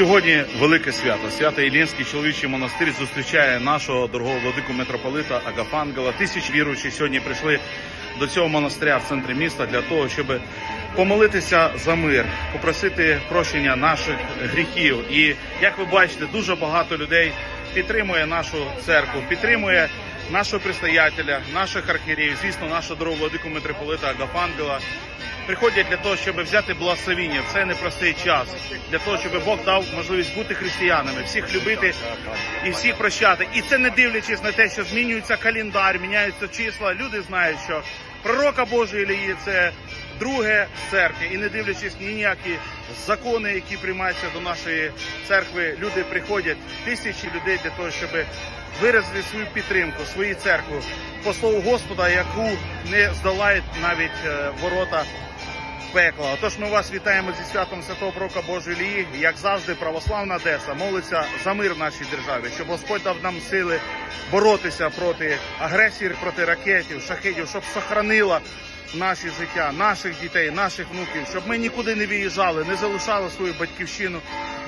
Сьогодні велике свято. Свято Іллінський чоловічий монастир зустрічає нашого дорогого владику митрополита Агафангела. Тисячі віруючих сьогодні прийшли до цього монастиря в центрі міста для того, щоб помолитися за мир, попросити прощення наших гріхів. І як ви бачите, дуже багато людей підтримує нашу церкву, підтримує нашого предстоятеля, наших архієреїв, звісно, нашого дорогого владику митрополита Агафангела приходять для того, щоб взяти благословіння в цей непростий час, для того, щоб Бог дав можливість бути християнами, всіх любити і всіх прощати. І це не дивлячись на те, що змінюється календар, міняються числа. Люди знають, що пророка Божої Ілії – це друге церкви, і не дивлячись ні ніякі закони, які приймаються до нашої церкви, люди приходять тисячі людей для того, щоб виразити свою підтримку, свою церкву по слову Господа, яку не здолають навіть е, ворота пекла. Отож, ми вас вітаємо зі святом Святого Пророка Божої Лії. Як завжди, православна Одеса молиться за мир в нашій державі, щоб Господь дав нам сили боротися проти агресії, проти ракетів, шахедів, щоб сохранила наші життя, наших дітей, наших внуків, щоб ми нікуди не виїжджали, не залишали свою батьківщину,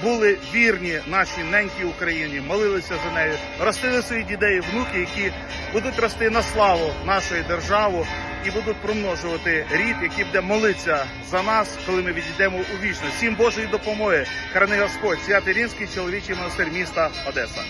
були вірні нашій ненькій Україні, молилися за нею, ростили своїх дітей, внуки, які будуть рости на славу нашої держави і будуть примножувати рід, який буде молитися за нас, коли ми відійдемо у вічність. Всім Божої допомоги, храни Господь, святий Рінський чоловічий монастир міста Одеса.